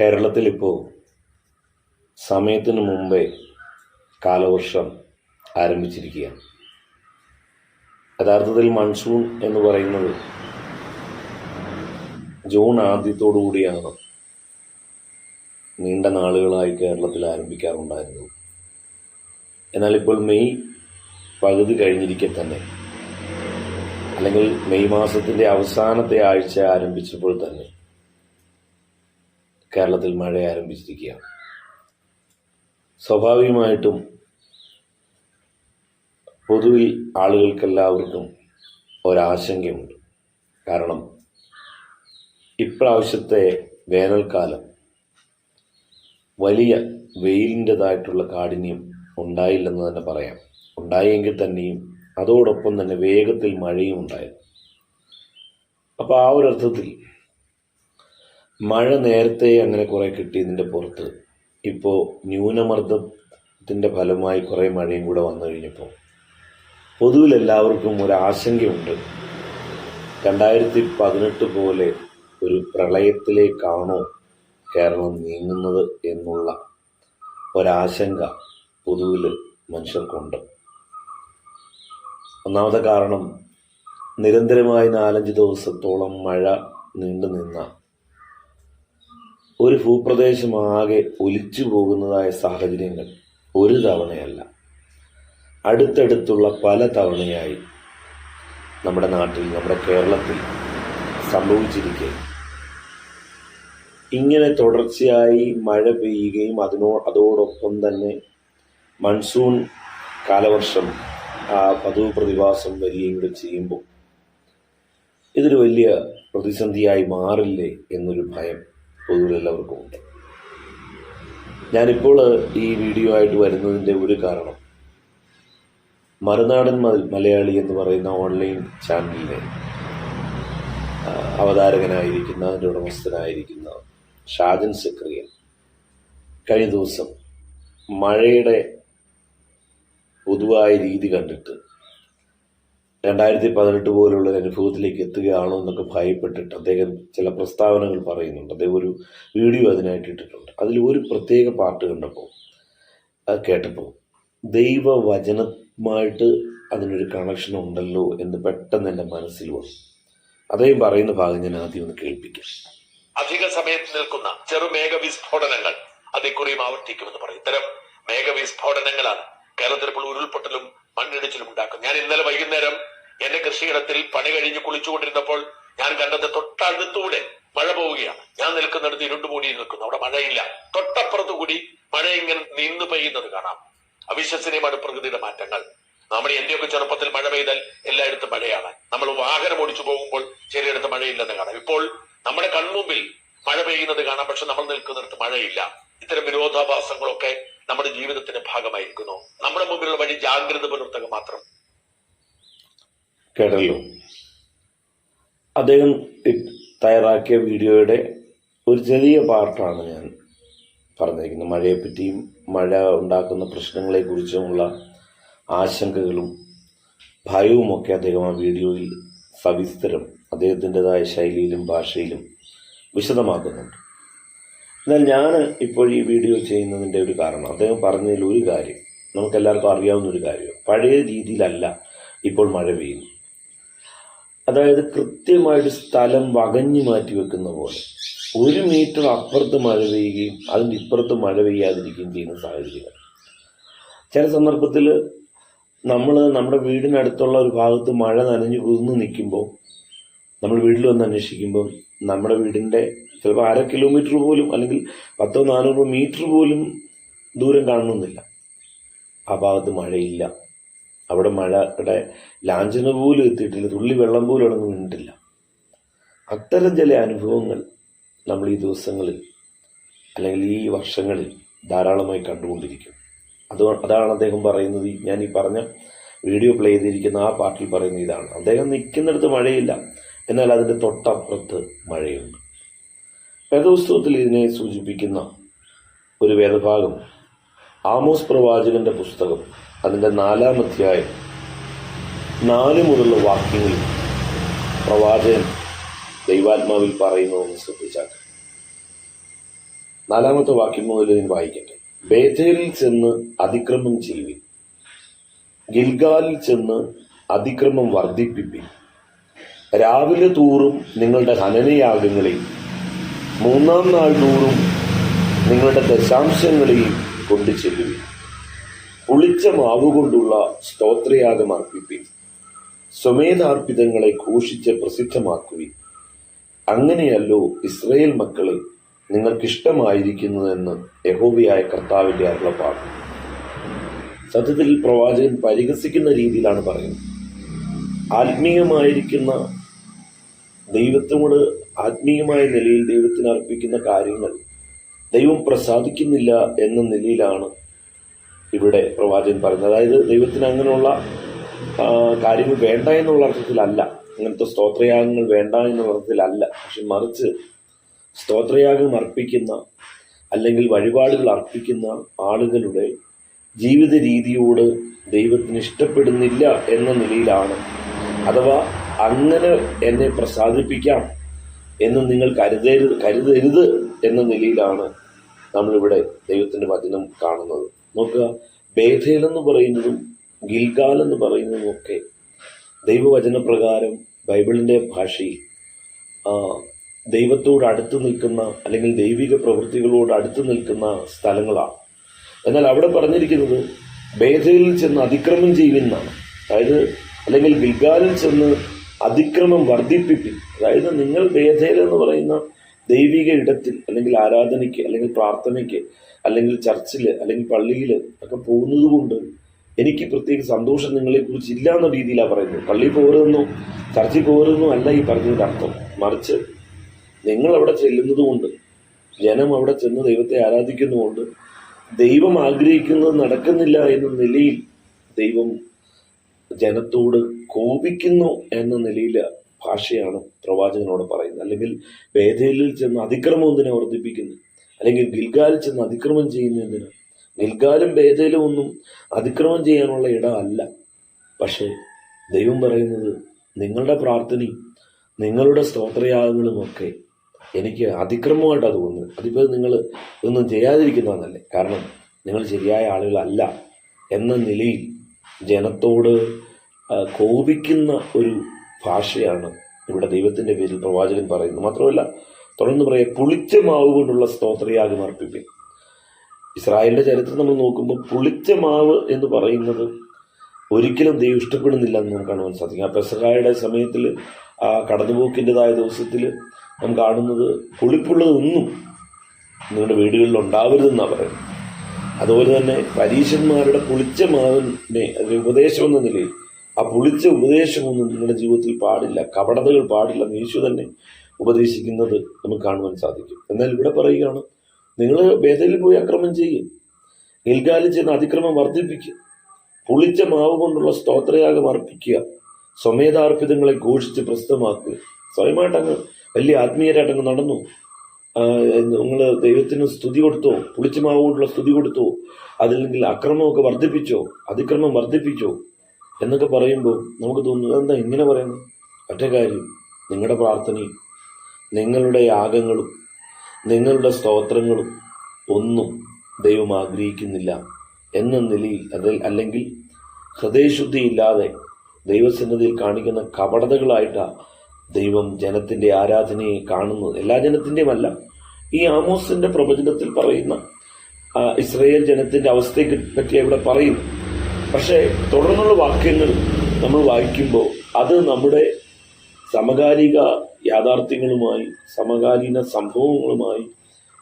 കേരളത്തിൽ ഇപ്പോൾ സമയത്തിന് മുമ്പേ കാലവർഷം ആരംഭിച്ചിരിക്കുകയാണ്. യഥാർത്ഥത്തിൽ മൺസൂൺ എന്ന് പറയുന്നത് ജൂൺ ആദ്യത്തോടു കൂടിയാണ് നീണ്ട നാളുകളായി കേരളത്തിൽ ആരംഭിക്കാറുണ്ടായിരുന്നത്. എന്നാൽ ഇപ്പോൾ മെയ് പകുതി കഴിഞ്ഞിരിക്കെ തന്നെ അല്ലെങ്കിൽ മെയ് മാസത്തിന്റെ അവസാനത്തെ ആഴ്ച ആരംഭിച്ചപ്പോൾ തന്നെ കേരളത്തിൽ മഴ ആരംഭിച്ചിരിക്കുകയാണ് സ്വാഭാവികമായിട്ടും പൊതുവിൽ ആളുകൾക്കെല്ലാവർക്കും ഒരാശങ്കയുണ്ട്. കാരണം ഇപ്രാവശ്യത്തെ വേനൽക്കാലം വലിയ വെയിലിന്റെതായിട്ടുള്ള കാഠിന്യം ഉണ്ടായില്ലെന്ന് തന്നെ പറയാം. ഉണ്ടായെങ്കിൽ തന്നെയും അതോടൊപ്പം തന്നെ വേഗത്തിൽ മഴയും ഉണ്ടായിരുന്നു. അപ്പോൾ ആ ഒരു മഴ നേരത്തെ അങ്ങനെ കുറേ കിട്ടിയതിന്റെ പുറത്ത്. ഇപ്പോൾ ന്യൂനമർദ്ദത്തിന്റെ ഫലമായി കുറേ മഴയും കൂടെ വന്നു കഴിഞ്ഞപ്പോൾ പൊതുവിൽ എല്ലാവർക്കും ഒരു ആശങ്കയുണ്ട്. രണ്ടായിരത്തി പതിനെട്ട് പോലെ ഒരു പ്രളയത്തിലേക്കാണോ കേരളം നീങ്ങുന്നത് എന്നുള്ള ഒരാശങ്ക പൊതുവിൽ മനുഷ്യർക്കുണ്ട്. ഒന്നാമത്തെ കാരണം നിരന്തരമായി നാലഞ്ച് ദിവസത്തോളം മഴ നീണ്ടു നിന്ന ഒരു ഭൂപ്രദേശമാകെ ഒലിച്ചു പോകുന്നതായ സാഹചര്യങ്ങൾ ഒരു തവണയല്ല. അടുത്തടുത്തുള്ള പല തവണയായി നമ്മുടെ നാട്ടിൽ നമ്മുടെ കേരളത്തിൽ സംഭവിച്ചിരിക്കെ ഇങ്ങനെ തുടർച്ചയായി മഴ പെയ്യുകയും അതിനോ അതോടൊപ്പം തന്നെ മൺസൂൺ കാലവർഷം ആ പതിവ് പ്രതിഭാസം വരികയും കൂടെ ചെയ്യുമ്പോൾ ഇതൊരു വലിയ പ്രതിസന്ധിയായി മാറില്ലേ എന്നൊരു ഭയം പൊതുവിൽ എല്ലാവർക്കും ഉണ്ട്. ഞാനിപ്പോൾ ഈ വീഡിയോ ആയിട്ട് വരുന്നതിന്റെ ഒരു കാരണം മറുനാടൻ മലയാളി എന്ന് പറയുന്ന ഓൺലൈൻ ചാനലിലെ അവതാരകനായിരിക്കുന്ന അതിന്റെ ഉടമസ്ഥനായിരിക്കുന്ന ഷാജൻ സക്രിയൻ കഴിഞ്ഞ ദിവസം മഴയുടെ പൊതുവായ രീതി കണ്ടിട്ട് രണ്ടായിരത്തി പതിനെട്ട് പോലുള്ള ഒരു അനുഭവത്തിലേക്ക് എത്തുകയാണോ എന്നൊക്കെ ഭയപ്പെട്ടിട്ട് അദ്ദേഹം ചില പ്രസ്താവനകൾ പറയുന്നുണ്ട്. അദ്ദേഹം ഒരു വീഡിയോ അതിനായിട്ട് ഇട്ടിട്ടുണ്ട്. അതിൽ ഒരു പ്രത്യേക പാട്ട് കണ്ടപ്പോൾ കേട്ടപ്പോൾ ദൈവവചനമായിട്ട് അതിനൊരു കണക്ഷൻ ഉണ്ടല്ലോ എന്ന് പെട്ടെന്ന് എന്റെ മനസ്സിൽ വന്നു. അദ്ദേഹം പറയുന്ന ഭാഗം ഞാൻ ആദ്യം ഒന്ന് കേൾപ്പിക്കാം. അധിക സമയത്ത് നിൽക്കുന്ന ചെറുമേഘ വിസ്ഫോടനങ്ങൾ അതിക്കുറിയും ആവർത്തിക്കുമെന്ന് പറയും. ഇത്തരം മേഘവിസ്ഫോടനങ്ങളാണ് കേരളത്തിൽ ഇപ്പോൾ ഉരുൾപൊട്ടലും മണ്ണിടിച്ചിലും ഉണ്ടാക്കും ഞാൻ ഇന്നലെ വൈകുന്നേരം എന്റെ കൃഷിയിടത്തിൽ പണി കഴിഞ്ഞ് കുളിച്ചുകൊണ്ടിരുന്നപ്പോൾ ഞാൻ കണ്ടത് തൊട്ടടുത്തൂടെ മഴ പോവുകയാണ്. ഞാൻ നിൽക്കുന്നിടത്ത് ഇരുണ്ടുമൂടി നിൽക്കുന്നു. അവിടെ മഴയില്ല. തൊട്ടപ്പുറത്തു കൂടി മഴ ഇങ്ങനെ നിന്ന് പെയ്യുന്നത് കാണാം. അവിശ്വസനീയമാണ് പ്രകൃതിയുടെ മാറ്റങ്ങൾ. നമ്മുടെ എന്റെയൊക്കെ ചെറുപ്പത്തിൽ മഴ പെയ്താൽ എല്ലായിടത്തും മഴയാണ്. നമ്മൾ വാഹനം ഓടിച്ചു പോകുമ്പോൾ ചിലയിടത്ത് മഴയില്ലെന്ന് കാണാം. ഇപ്പോൾ നമ്മുടെ കൺമുമ്പിൽ മഴ പെയ്യുന്നത് കാണാം. പക്ഷെ നമ്മൾ നിൽക്കുന്നിടത്ത് മഴയില്ല. ഇത്തരം വിരോധാഭാസങ്ങളൊക്കെ നമ്മുടെ ജീവിതത്തിന്റെ ഭാഗമായിരിക്കുന്നു. നമ്മുടെ മുമ്പിലുള്ള വഴി ജാഗ്രത പുലർത്തുക മാത്രം. കേട്ടല്ലോ. അദ്ദേഹം തയ്യാറാക്കിയ വീഡിയോയുടെ ഒരു ചെറിയ പാർട്ടാണ് ഞാൻ പറഞ്ഞിരിക്കുന്നത്. മഴയെപ്പറ്റിയും മഴ ഉണ്ടാക്കുന്ന പ്രശ്നങ്ങളെക്കുറിച്ചുമുള്ള ആശങ്കകളും ഭയവുമൊക്കെ അദ്ദേഹം ആ വീഡിയോയിൽ സവിസ്തരം അദ്ദേഹത്തിന്റെതായ ശൈലിയിലും ഭാഷയിലും വിശദമാക്കുന്നുണ്ട്. എന്നാൽ ഞാൻ ഇപ്പോൾ ഈ വീഡിയോ ചെയ്യുന്നതിന്റെ ഒരു കാരണം. അദ്ദേഹം പറഞ്ഞതിൽ ഒരു കാര്യം. നമുക്കെല്ലാവർക്കും അറിയാവുന്ന ഒരു കാര്യം. പഴയ രീതിയിലല്ല ഇപ്പോൾ മഴ പെയ്യുന്നു അതായത് കൃത്യമായിട്ട് സ്ഥലം വകഞ്ഞു മാറ്റി വെക്കുന്ന പോലെ. ഒരു മീറ്റർ അപ്പുറത്ത് മഴ പെയ്യുകയും അതിന്റെ ഇപ്പുറത്ത് മഴ പെയ്യാതിരിക്കുകയും ചെയ്യുന്ന സാഹചര്യങ്ങൾ. ചില സന്ദർഭത്തിൽ നമ്മൾ നമ്മുടെ വീടിനടുത്തുള്ള ഒരു ഭാഗത്ത് മഴ നനഞ്ഞു കുതിർന്ന് നിൽക്കുമ്പോൾ നമ്മൾ വീട്ടിൽ വന്ന് അന്വേഷിക്കുമ്പോൾ നമ്മുടെ വീടിന്റെ ചിലപ്പോൾ അര കിലോമീറ്റർ പോലും അല്ലെങ്കിൽ പത്തോ നാനൂറോ മീറ്റർ പോലും ദൂരം കാണുന്നില്ല ആ ഭാഗത്ത് മഴയില്ല. അവിടെ മഴയുടെ ലാഞ്ചന പോലും എത്തിയിട്ടില്ല. തുള്ളി വെള്ളം പോലും അവിടെ വീണിട്ടില്ല അത്തരം ചില അനുഭവങ്ങൾ നമ്മൾ ഈ ദിവസങ്ങളിൽ അല്ലെങ്കിൽ ഈ വർഷങ്ങളിൽ ധാരാളമായി കണ്ടുകൊണ്ടിരിക്കും. അത് അതാണ് അദ്ദേഹം പറയുന്നത്. ഞാൻ ഈ പറഞ്ഞ വീഡിയോ പ്ലേ ചെയ്തിരിക്കുന്ന ആ പാട്ടിൽ പറയുന്ന ഇതാണ്. അദ്ദേഹം നിൽക്കുന്നിടത്ത് മഴയില്ല. എന്നാൽ അതിന്റെ തൊട്ടപ്പുറത്ത് മഴയുണ്ട്. വേദപുസ്തകത്തിൽ ഇതിനെ സൂചിപ്പിക്കുന്ന ഒരു വേദഭാഗം. ആമോസ് പ്രവാചകന്റെ പുസ്തകം അതിന്റെ നാലാം അധ്യായം. നാല് മുതലുള്ള വാക്യങ്ങളിൽ പ്രവാചകൻ ദൈവാത്മാവിൽ പറയുന്നതെന്ന് ശ്രദ്ധിച്ചാൽ. നാലാമത്തെ വാക്യം മുതൽ ഞാൻ വായിക്കട്ടെ. ബേഥേലിൽ ചെന്ന് അതിക്രമം ചെയ്യുവിൻ. ഗിൽഗാലിൽ ചെന്ന് അതിക്രമം വർദ്ധിപ്പിപ്പിൻ. രാവിലെ തോറും നിങ്ങളുടെ ഹനനയാഗങ്ങളെയും മൂന്നാം നാൾ തോറും നിങ്ങളുടെ ദശാംശങ്ങളിൽ കൊണ്ടു ചെല്ലുവിൻ പുളിച്ച മാവുകൊണ്ടുള്ള സ്തോത്രയാഗം അർപ്പിപ്പിൻ. സ്വമേധാർപ്പിതങ്ങളെ ഘോഷിച്ച് പ്രസിദ്ധമാക്കുവിൻ. അങ്ങനെയല്ലോ ഇസ്രയേൽ മക്കളെ നിങ്ങൾക്കിഷ്ടമായിരിക്കുന്നതെന്ന് യഹോബിയായ കർത്താവിന്റെ അരുളപ്പാട്. സത്യത്തിൽ പ്രവാചകൻ പരിഹസിക്കുന്ന രീതിയിലാണ് പറയുന്നത്. ആത്മീയമായിരിക്കുന്ന ദൈവത്തോട് ആത്മീയമായ നിലയിൽ ദൈവത്തിന് അർപ്പിക്കുന്ന കാര്യങ്ങൾ ദൈവം പ്രസാദിക്കുന്നില്ല എന്ന നിലയിലാണ് ഇവിടെ പ്രവാചകൻ പറയുന്നത്. അതായത് ദൈവത്തിന് അങ്ങനെയുള്ള കാര്യങ്ങൾ വേണ്ട എന്നുള്ള അർത്ഥത്തിലല്ല. അങ്ങനത്തെ സ്തോത്രയാഗങ്ങൾ വേണ്ട എന്നുള്ള അർത്ഥത്തിലല്ല. പക്ഷെ മറിച്ച് സ്തോത്രയാഗം അർപ്പിക്കുന്ന അല്ലെങ്കിൽ വഴിപാടുകൾ അർപ്പിക്കുന്ന ആളുകളുടെ ജീവിത രീതിയോട് ദൈവത്തിന് ഇഷ്ടപ്പെടുന്നില്ല എന്ന നിലയിലാണ്. അഥവാ അങ്ങനെ എന്നെ പ്രസാദിപ്പിക്കാം എന്ന് നിങ്ങൾ കരുതരുത് കരുതരുത് എന്ന നിലയിലാണ് നമ്മളിവിടെ ദൈവത്തിന്റെ വചനം കാണുന്നത്. നോക്കുക ബേഥേൽ എന്ന് പറയുന്നതും ഗിൽഗാൽ എന്ന് പറയുന്നതും ഒക്കെ ദൈവവചന പ്രകാരം ബൈബിളിന്റെ ഭാഷയിൽ ദൈവത്തോട് അടുത്ത് നിൽക്കുന്ന അല്ലെങ്കിൽ ദൈവിക പ്രവൃത്തികളോട് അടുത്ത് നിൽക്കുന്ന സ്ഥലങ്ങളാണ്. എന്നാൽ അവിടെ പറഞ്ഞിരിക്കുന്നത് ബേഥയിൽ ചെന്ന് അതിക്രമം ചെയ്യുന്നതാണ്. അതായത് അല്ലെങ്കിൽ ഗിൽഗാലിൽ ചെന്ന് അതിക്രമം വർദ്ധിപ്പിപ്പിൻ അതായത് നിങ്ങൾ വേദയിൽ എന്ന് പറയുന്ന ദൈവിക ഇടത്തിൽ അല്ലെങ്കിൽ ആരാധനയ്ക്ക് അല്ലെങ്കിൽ പ്രാർത്ഥനയ്ക്ക് അല്ലെങ്കിൽ ചർച്ചിൽ അല്ലെങ്കിൽ പള്ളിയിൽ ഒക്കെ പോകുന്നത് കൊണ്ട് എനിക്ക് പ്രത്യേക സന്തോഷം നിങ്ങളെ കുറിച്ച് ഇല്ല എന്ന രീതിയിലാണ് പറയുന്നത്. പള്ളിയിൽ പോകരുതെന്നോ ചർച്ചിൽ പോകരുതെന്നോ അല്ല ഈ പറഞ്ഞതിന്റെ അർത്ഥം. മറിച്ച് നിങ്ങൾ അവിടെ ചെല്ലുന്നത് കൊണ്ട് ജനം അവിടെ ചെന്ന് ദൈവത്തെ ആരാധിക്കുന്നതുകൊണ്ട് ദൈവം ആഗ്രഹിക്കുന്നത് നടക്കുന്നില്ല എന്ന നിലയിൽ ദൈവം ജനത്തോട് കോപിക്കുന്നു എന്ന നിലയിൽ ഭാഷയാണ് പ്രവാചകനോട് പറയുന്നത്. അല്ലെങ്കിൽ വേദയിലിൽ ചെന്ന് അതിക്രമം എന്തിനെ വർദ്ധിപ്പിക്കുന്നു? അല്ലെങ്കിൽ ഗിൽഗാലിൽ ചെന്ന് അതിക്രമം ചെയ്യുന്നതിന് ഗിൽഗാലും വേദയിലും ഒന്നും അതിക്രമം ചെയ്യാനുള്ള ഇടമല്ല പക്ഷേ ദൈവം പറയുന്നത് നിങ്ങളുടെ പ്രാർത്ഥനയും നിങ്ങളുടെ സ്തോത്രയാഗങ്ങളും ഒക്കെ എനിക്ക് അതിക്രമമായിട്ടാണ് തോന്നുന്നു അതിപ്പോൾ നിങ്ങൾ ഇതൊന്നും ചെയ്യാതിരിക്കുന്നതല്ലേ? കാരണം നിങ്ങൾ ശരിയായ ആളുകളല്ല എന്ന നിലയിൽ ജനത്തോട് കോപിക്കുന്ന ഒരു ഭാഷയാണ് ഇവിടെ ദൈവത്തിന്റെ പേരിൽ പ്രവാചകൻ പറയുന്നത്. മാത്രമല്ല തുടർന്ന് പറയാം പുളിച്ച മാവ് കൊണ്ടുള്ള സ്തോത്രയാഗം അർപ്പിപ്പിൻ. ഇസ്രായേലിന്റെ ചരിത്രം നമ്മൾ നോക്കുമ്പോൾ പുളിച്ച മാവ് എന്ന് പറയുന്നത് ഒരിക്കലും ദൈവം ഇഷ്ടപ്പെടുന്നില്ല എന്ന് നമുക്ക് കാണുവാൻ സാധിക്കും. ആ പെസഹായുടെ സമയത്തിൽ ആ കടന്നുപോക്കിന്റെതായ ദിവസത്തിൽ നാം കാണുന്നത് പുളിപ്പുള്ളതൊന്നും നിങ്ങളുടെ വീടുകളിൽ ഉണ്ടാവരുതെന്നാണ് പറയുന്നത്. അതുപോലെ തന്നെ പരീശന്മാരുടെ പുളിച്ച മാവിനെ അതിന് ഉപദേശം എന്ന നിലയിൽ ആ പുളിച്ച ഉപദേശമൊന്നും നിങ്ങളുടെ ജീവിതത്തിൽ പാടില്ല. കപടതകൾ പാടില്ല. എന്ന് യേശു തന്നെ ഉപദേശിക്കുന്നത് നമുക്ക് കാണുവാൻ സാധിക്കും. എന്നാൽ ഇവിടെ പറയുകയാണ് നിങ്ങൾ ബേദലിൽ പോയി അക്രമം ചെയ്യും. ഗിൽഗാലിൽ ചെന്ന് അതിക്രമം വർദ്ധിപ്പിക്കുക പുളിച്ച മാവ് കൊണ്ടുള്ള സ്തോത്രയാഗം അർപ്പിക്കുക. സ്വമേധാർപ്പിതങ്ങളെ ഘോഷിച്ച് പ്രസ്തമാക്കുക സ്വയമായിട്ട് അങ്ങ് വലിയ ആത്മീയരായിട്ട് അങ്ങ് നടന്നു നിങ്ങൾ ദൈവത്തിന് സ്തുതി കൊടുത്തോ പുളിച്ച മാവ് കൊണ്ടുള്ള സ്തുതി കൊടുത്തോ അതല്ലെങ്കിൽ അക്രമമൊക്കെ വർദ്ധിപ്പിച്ചോ അതിക്രമം വർദ്ധിപ്പിച്ചോ എന്നൊക്കെ പറയുമ്പോൾ നമുക്ക് തോന്നുന്നു എന്താ ഇങ്ങനെ പറയുന്നു? ഒറ്റ കാര്യം. നിങ്ങളുടെ പ്രാർത്ഥനയും നിങ്ങളുടെ യാഗങ്ങളും നിങ്ങളുടെ സ്തോത്രങ്ങളും ഒന്നും ദൈവം ആഗ്രഹിക്കുന്നില്ല എന്ന നിലയിൽ അതിൽ അല്ലെങ്കിൽ ഹൃദയശുദ്ധിയില്ലാതെ ദൈവസന്നിധിയിൽ കാണിക്കുന്ന കപടതകളായിട്ടാണ് ദൈവം ജനത്തിന്റെ ആരാധനയെ കാണുന്നത്. എല്ലാ ജനത്തിന്റെയുമല്ല ഈ ആമോസിന്റെ പ്രവചനത്തിൽ പറയുന്ന ഇസ്രയേൽ ജനത്തിന്റെ അവസ്ഥയെ പറ്റി ഇവിടെ പറയുന്നു പക്ഷേ തുടർന്നുള്ള വാക്യങ്ങൾ നമ്മൾ വായിക്കുമ്പോൾ അത് നമ്മുടെ സമകാലിക യാഥാർത്ഥ്യങ്ങളുമായി സമകാലീന സംഭവങ്ങളുമായി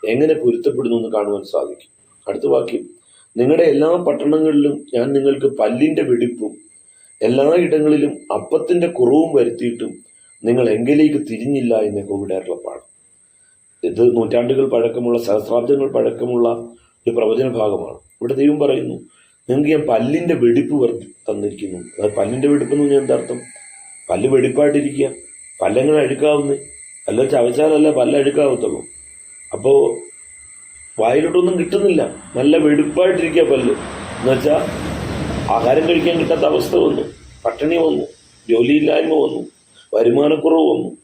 എങ്ങനെ പൊരുത്തപ്പെടുന്നു എന്ന് കാണുവാൻ സാധിക്കും. അടുത്ത വാക്യം. നിങ്ങളുടെ എല്ലാ പട്ടണങ്ങളിലും ഞാൻ നിങ്ങൾക്ക് പല്ലിന്റെ വെടിപ്പും എല്ലായിടങ്ങളിലും അപ്പത്തിന്റെ കുറവും വരുത്തിയിട്ടും നിങ്ങൾ എങ്കിലേക്ക് തിരിഞ്ഞില്ല എന്ന് കോവിഡ് അരുളപ്പാട്. ഇത് നൂറ്റാണ്ടുകൾ പഴക്കമുള്ള സഹസ്രാബ്ദങ്ങൾ പഴക്കമുള്ള ഒരു പ്രവചന ഭാഗമാണ് ഇവിടെ ദൈവം പറയുന്നു നിങ്ങൾക്ക് ഞാൻ പല്ലിന്റെ വെടിപ്പ് തന്നിരിക്കുന്നു. അത് പല്ലിന്റെ വെടിപ്പ് എന്ന് പറഞ്ഞാൽ എന്താ അർത്ഥം? പല്ല് വെടിപ്പായിട്ടിരിക്കുക. പല്ലെങ്ങനെ അഴുക്കാവുന്നേ? പല്ല ചവച്ചാലല്ല പല്ല അഴുക്കാവത്തുള്ളൂ. അപ്പോൾ വായിലോട്ടൊന്നും കിട്ടുന്നില്ല. നല്ല വെടിപ്പായിട്ടിരിക്കുക പല്ല്. എന്നുവെച്ചാൽ ആഹാരം കഴിക്കാൻ കിട്ടാത്ത അവസ്ഥ വന്നു. പട്ടിണി വന്നു. ജോലിയില്ലായ്മ വന്നു. വരുമാനക്കുറവ് വന്നു.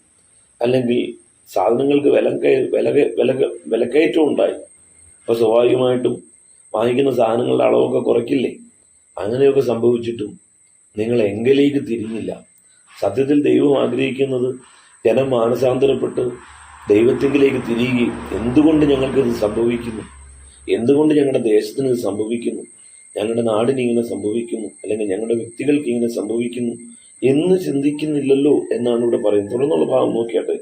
അല്ലെങ്കിൽ സാധനങ്ങൾക്ക് വില വില വില വിലക്കയറ്റം ഉണ്ടായി. അപ്പോൾ സ്വാഭാവികമായിട്ടും വാങ്ങിക്കുന്ന സാധനങ്ങളുടെ അളവൊക്കെ കുറയ്ക്കില്ലേ? അങ്ങനെയൊക്കെ സംഭവിച്ചിട്ടും നിങ്ങൾ എങ്കിലേക്ക് തിരിഞ്ഞില്ല. സത്യത്തിൽ ദൈവം ആഗ്രഹിക്കുന്നത് ജനം മാനസാന്തരപ്പെട്ട് ദൈവത്തിങ്കിലേക്ക് തിരിയുകയും എന്തുകൊണ്ട് ഞങ്ങൾക്കിത് സംഭവിക്കുന്നു? എന്തുകൊണ്ട് ഞങ്ങളുടെ ദേശത്തിന് ഇത് സംഭവിക്കുന്നു? ഞങ്ങളുടെ നാടിന് ഇങ്ങനെ സംഭവിക്കുന്നു അല്ലെങ്കിൽ ഞങ്ങളുടെ വ്യക്തികൾക്ക് ഇങ്ങനെ സംഭവിക്കുന്നു എന്ന് ചിന്തിക്കുന്നില്ലല്ലോ എന്നാണ് ഇവിടെ പറയുന്നത്. തുടർന്നുള്ള ഭാഗം നോക്കിയാട്ടെ.